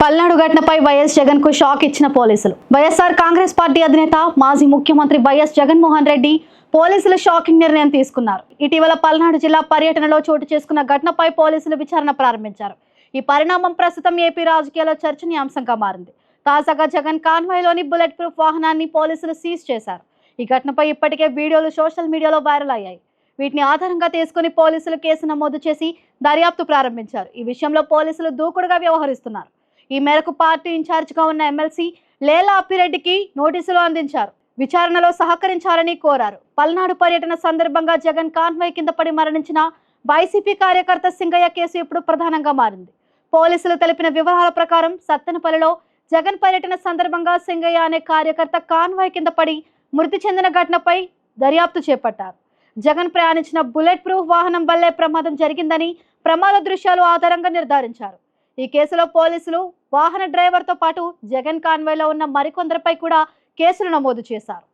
పల్నాడు ఘటనపై వైఎస్ జగన్కు షాక్ ఇచ్చిన పోలీసులు. వైఎస్ఆర్ కాంగ్రెస్ పార్టీ అధినేత మాజీ ముఖ్యమంత్రి వైఎస్ జగన్మోహన్ రెడ్డి పోలీసులు షాకింగ్ నిర్ణయం తీసుకున్నారు. ఇటీవల పల్నాడు జిల్లా పర్యటనలో చోటు చేసుకున్న ఘటనపై పోలీసులు విచారణ ప్రారంభించారు. ఈ పరిణామం ప్రస్తుతం ఏపీ రాజకీయాల్లో చర్చనీయాంశంగా మారింది. తాజాగా జగన్ కాన్వాయ్లోని బుల్లెట్ ప్రూఫ్ వాహనాన్ని పోలీసులు సీజ్ చేశారు. ఈ ఘటనపై ఇప్పటికే వీడియోలు సోషల్ మీడియాలో వైరల్ అయ్యాయి. వీటిని ఆధారంగా తీసుకుని పోలీసులు కేసు నమోదు చేసి దర్యాప్తు ప్రారంభించారు. ఈ విషయంలో పోలీసులు దూకుడుగా వ్యవహరిస్తున్నారు. ఈ మేరకు పార్టీ ఇన్ఛార్జిగా ఉన్న ఎమ్మెల్సీ లేలా అప్పిరెడ్డికి నోటీసులు అందించారు. విచారణలో సహకరించాలని కోరారు. పల్నాడు పర్యటన సందర్భంగా జగన్ కాన్వాయ్ కింద పడి మరణించిన వైసీపీ కార్యకర్త సింగయ్య కేసు ఇప్పుడు ప్రధానంగా మారింది. పోలీసులు తెలిపిన వివరాల ప్రకారం సత్తెనపల్లిలో జగన్ పర్యటన సందర్భంగా సింగయ్య అనే కార్యకర్త కాన్వాయ్ కింద పడి మృతి చెందిన ఘటనపై దర్యాప్తు చేపట్టారు. జగన్ ప్రయాణించిన బుల్లెట్ ప్రూఫ్ వాహనం వల్లే ప్రమాదం జరిగిందని ప్రమాద దృశ్యాలు ఆధారంగా నిర్ధారించారు. ఈ కేసులో పోలీసులు వాహన డ్రైవర్తో పాటు జగన్ కాన్వాయ్లో ఉన్న మరికొందరిపై కూడా కేసులు నమోదు చేశారు.